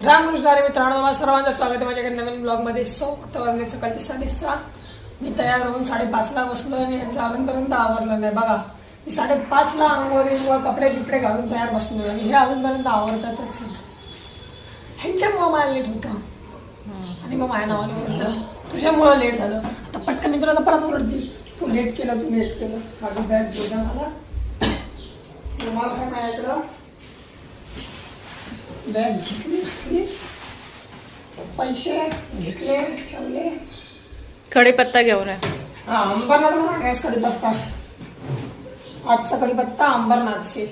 रामकृष्ण अरे मित्रांनो तुम्हाला सर्वांचं स्वागत आहे माझ्याकडे नवीन ब्लॉगमध्ये. सो आता वाजले सकाळचे साडेसहा. मी तयार होऊन साडेपाचला बसलो आणि यांचं अजूनपर्यंत आवरलं नाही बघा मी साडेपाचला अंगोरी कपडे बिपडे घालून तयार बसलो आणि हे अजूनपर्यंत आवडतातच ह्यांच्यामुळं मला लेट होतं. आणि मग माझ्या नावाने बोलतात तुझ्यामुळं लेट झालं. आता पटकन मी तुला आता परत ओरडते. तू लेट केलं तू लेट केलं. माझी बॅग घेऊ मला तुम्हाला काय ऐकलं बॅग घेतली घेतली. पैसे घेतले ठेवले. कढीपत्ता घेऊन हा अंबरनाथ गॅस कढीपत्ता. आजचा कढीपत्ता अंबरनाथचे.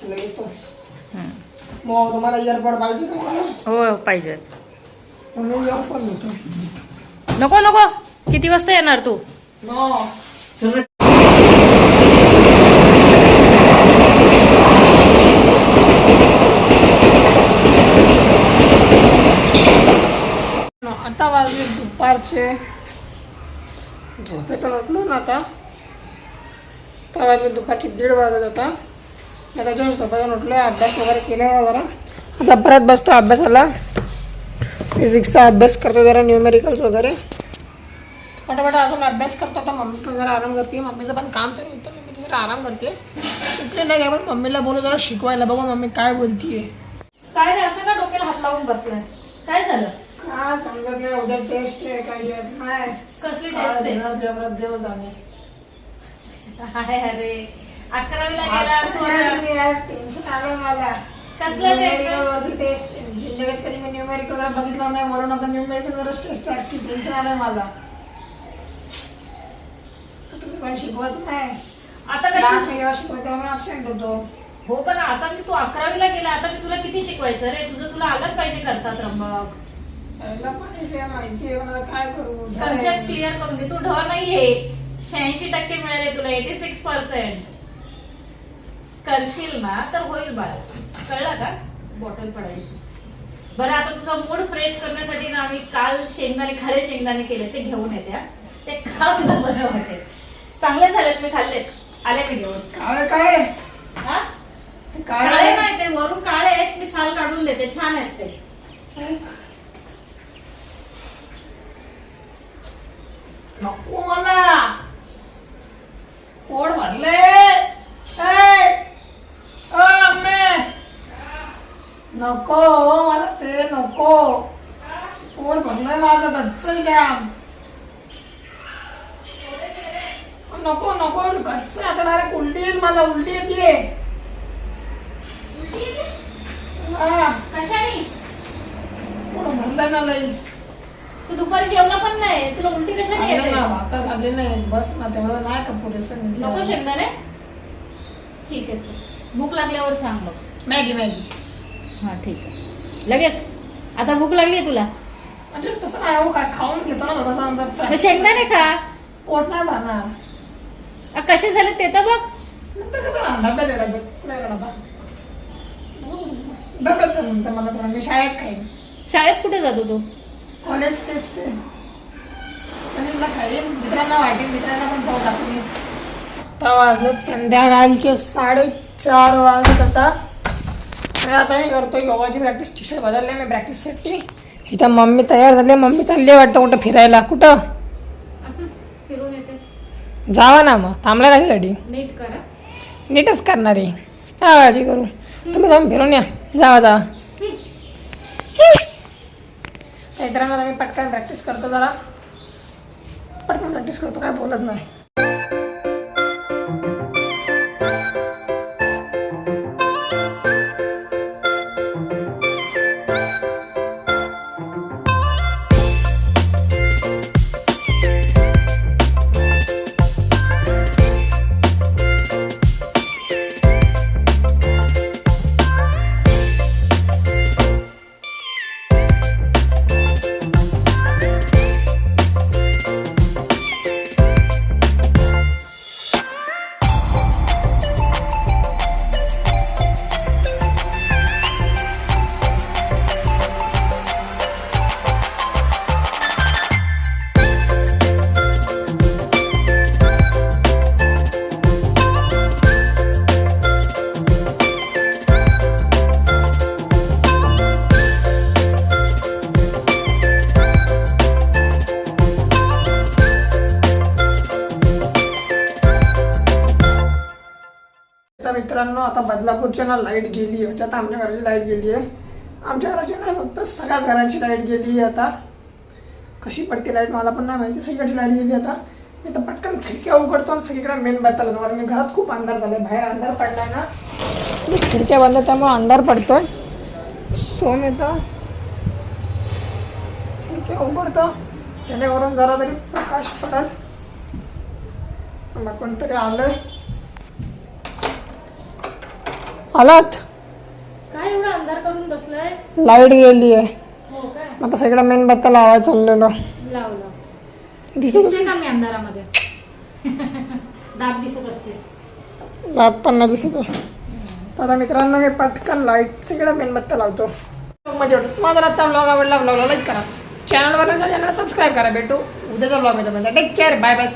चला येतो मग तुम्हाला इयरपॉड पाहिजे का मला? हो पाहिजे. म्हणून इयरफोन घेतो नको नको. किती वाजता येणार तू? नो आता वाजले दुपारचे. झोपेतून उठलो ना आता. तर वाजले दुपारचे दीड वाजत होता. मी त्याच्यावर झोपेतून उठलो अभ्यास वगैरे केला जरा. आता परत बसतो अभ्यासाला. फिजिक्सचा अभ्यास करतो जरा न्यूमेरिकल्स वगैरे. पटापट अजून अभ्यास करतो आता मम्मी पण जरा आराम करते. मम्मीचं पण काम चालू होतं मम्मी जरा आराम करते. इकडे नाही काय पण मम्मीला बोलू जरा शिकवायला बघू मम्मी काय बोलतीये. काय असं का डोक्याला हात लावून बसलाय? काय झालं? काय समजत नाही उद्या टेस्ट आहे काही येत नाही. कसली टेस्ट आहे? देणार देवरात देव जाणे हाय अरे. अकरावीला गेला टेन्शन आलं मला. कसलं टेस्ट जिंदगीत कधी मी बघितलं नाही म्हणून आता न्यूमेरिकल वरच टेस्ट आहे. टेन्शन आलंय मला. तुम्ही पण शिकवत नाही. आता काय शिकवते मी अबसेंट होतो? हो पण आता मी तू अकरावीला गेला आता मी तुला किती शिकवायचं? रे तुझं तुला आलंच पाहिजे करता त्र्यंबक काय करू? कन्सेप्ट क्लिअर करून घे तू ढ नाहीये. शहाऐंशी टक्के मिळाले तुला एटी सिक्स पर्सेंट करशील ना तर होईल बाळ. कळलं का? बॉटल पडायची. बरं आता तुझा मूड फ्रेश करण्यासाठी ना आम्ही काल शेंगदाणे खरे शेंगदाणे केले ते घेऊन येते. ते खा तुला बरं वाटेल. चांगले झालेत मी खाल्लेत. आले मी घेऊन काय हा? काळे. नाही ते वरून काळे आहेत मी साल काढून देते. छान आहेत ते. नको मला! ओ, अम्मे! नको हो, मला ते नको. पोट भरलंय माझं गच्च जाम नको नको गच्च आता उलटी येईल मला उलटी येते कशाने? पोट भरलंय ना लई? पण नाही. तुला उलटी कशाने आले येते ना भाकर आले नाही. बस ना तेवढं नाही का पुरेसं नको निघालं. शेंगदाणे? ठीक आहे चल. भूक लागल्यावर सांग मग. Maggi Maggi. हा ठीक आहे. लगेच. आता भूक लागली तुला. म्हणजे तसं नाही हो काय खाऊन घेतो ना थोडासा नंतर मग शेंगदाणे खा. पोट नाही भरणार. कसे झाले ते तर बघ. नंतर कसं राहणार? डब्यात आहे, डब्यात कुठे डबा डब्यात आहे नंतर मला मी शाळेत खाईन. शाळेत कुठे जातो तू? कॉलेज तेच ते. कॉलेजला खाईन मित्रांना वाटेल मित्रांना पण जाऊ टाकली आता वाजलेत संध्याकाळचे साडेचार वाजत आता. आता मी करतो योगाची प्रॅक्टिस टी शर्ट बदलले मी प्रॅक्टिससाठी इथं मम्मी तयार झाली. मम्मी चालली वाटतं कुठं फिरायला. कुठं? असंच फिरून येते. जावा ना मग. थांबला कशासाठी नीट करा. नीटच करणार आहे. काय काळजी करू? तुम्ही जाऊन फिरून या. जावा जावा. मित्रांनो मी पटकन प्रॅक्टिस करतो जरा. पटकन प्रॅक्टिस करतो काय बोलत नाही. मित्रांनो आता बदलापूरच्या ना लाइट गेली आहे. म्हणजे आता आमच्या घराची लाइट गेली आहे. आमच्या घराची नाही फक्त सगळ्याच घरांची लाइट गेली आहे आता. कशी पडते लाइट मला पण नाही माहिती. सगळीकडची लाइट गेली आता. मी तर पटकन खिडक्या उघडतो आणि सगळीकडे मेन बदल कारण मी घरात खूप अंधार झालाय. बाहेर अंधार पडलाय ना. मी खिडक्या बंद त्यामुळे अंधार पडतोय. सो मी तर खिडक्या उघडतो. जेणेकरून जरा तरी प्रकाश पडल. मग कोणतरी आलंय. आलात? काय एवढा अंधार करून बसलायस? लाइट गेली आहे. हो काय आता सगळं मेन बत्ता लावायला चाललेलो. लावलं. दिसत दिसते का मी अंधारामध्ये? दात दिसत असते रात पण नाही दिसत. आहे. तर आता मित्रांनो मी पटकन लाइट सगळं मेनबत्त्या लावतो. मध्ये एवढंच. तुम्हाला जर आजचा ब्लॉग आवडला ब्लॉगला लाईक करा. चॅनलवर चॅनल सबस्क्राईब करा भेटू. उद्याचा ब्लॉगमध्ये टेक केअर बाय बाय